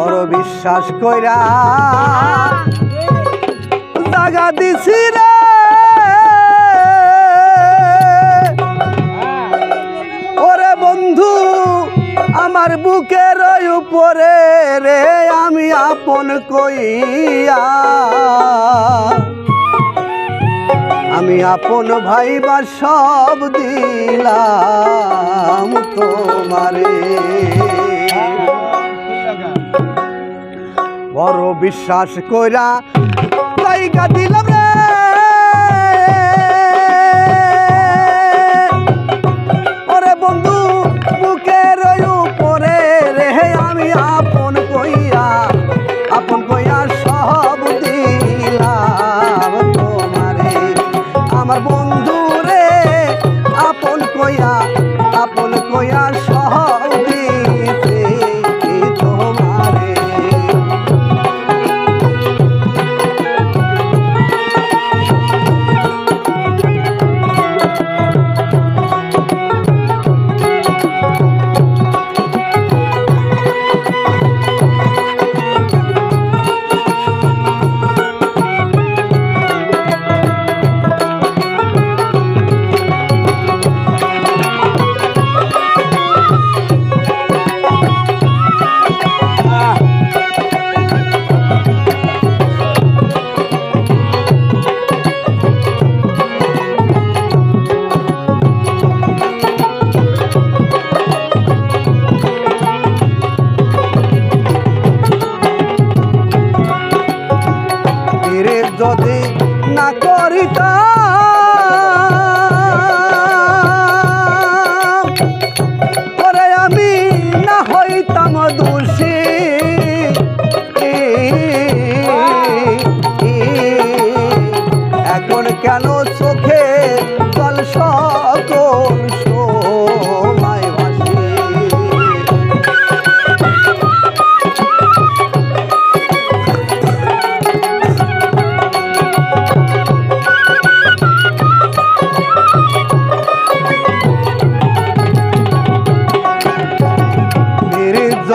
বড় বিশ্বাস কইরা জাগা দিছি ওরে বন্ধু, আমার বুকের উপরে রে আমি আপন কইয়া। আমি আপন ভাইবা সব দিলাম তোমারে। বড় বিশ্বাস কইরা জায়গা দিলাম রে।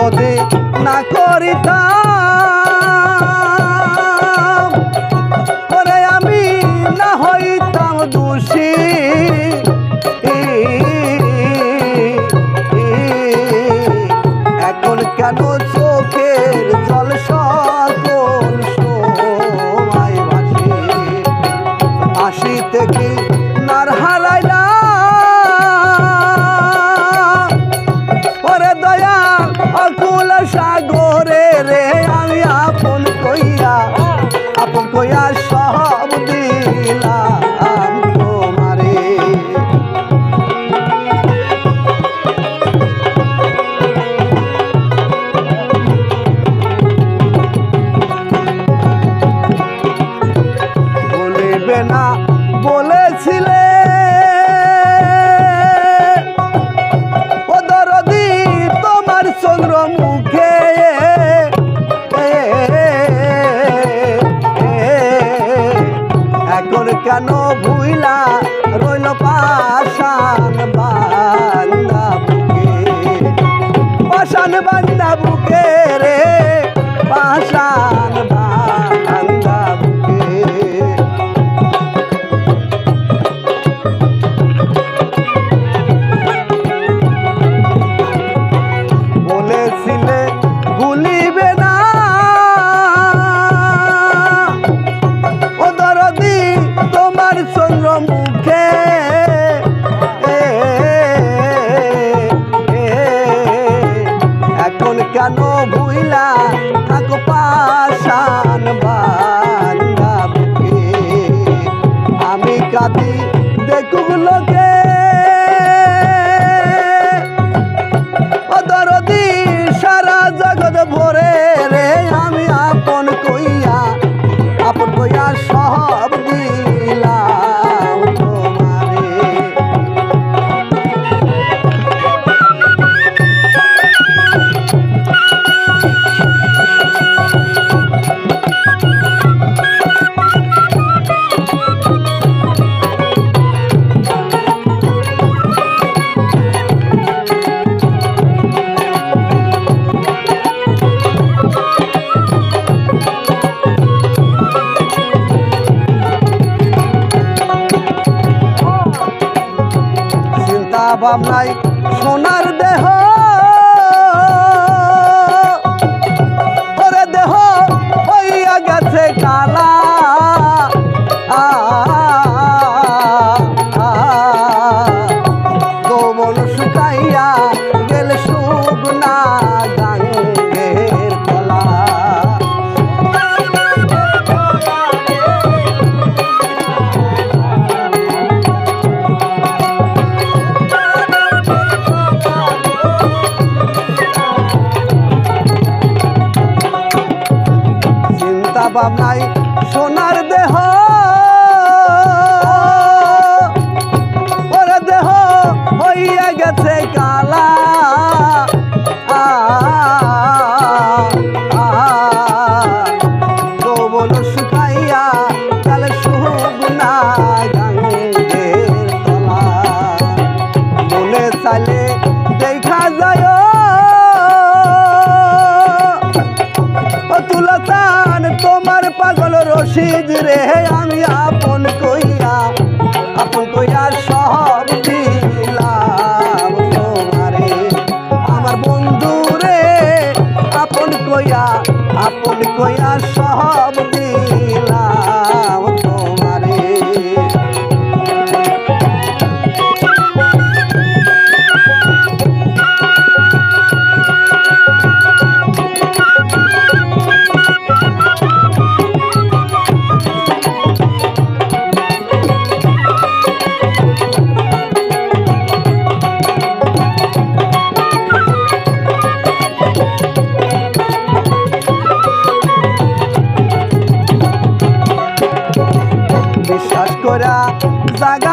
যদি না করিতাম। ওরে আমি না হইতাম দোষী। এখন কেন চোখের জল সকল সময় ভাসে? আসি থেকে নার হারাইলা বলেছিলে ও দরদি তোমার চন্দ্র মুখে এখন কেন ভুইলা রইল পাশান বান্দা নাতি দেখুক লোকে। দরদি, সারা জগৎ ভরে রে, আমি আপন কইয়া আপন কইয়া সব দিই। চিন্তা ভাবনাই সোনার দেহ চিন্তা ভাবনাই সোনার দেহ ওরে দেহ হইয়া গেছে কালা যৌবন পাগল রশিদ রে, আমি আপন কইয়া আপন কইয়া সব দিলাম তোমারে। আমার বন্ধু রে, আপন কইয়া আপন কইয়া সব দিলাম জাগা